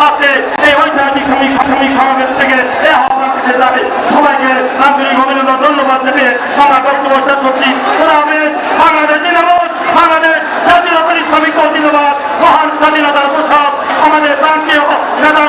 হাতে এই শ্রমিক শ্রমিক সমাবেশ থেকে এই আহ্বান থেকে যাবে। সবাইকে আন্তরিক অভিনন্দন, ধন্যবাদ দেবে আমরা বক্তব্য শেষ করছি। বাংলাদেশ জিন্দাবাদ বাংলাদেশ জাতীয় শ্রমিক দল মহান স্বাধীনতার প্রসাদ আমাদের প্রান্তীয় নেতা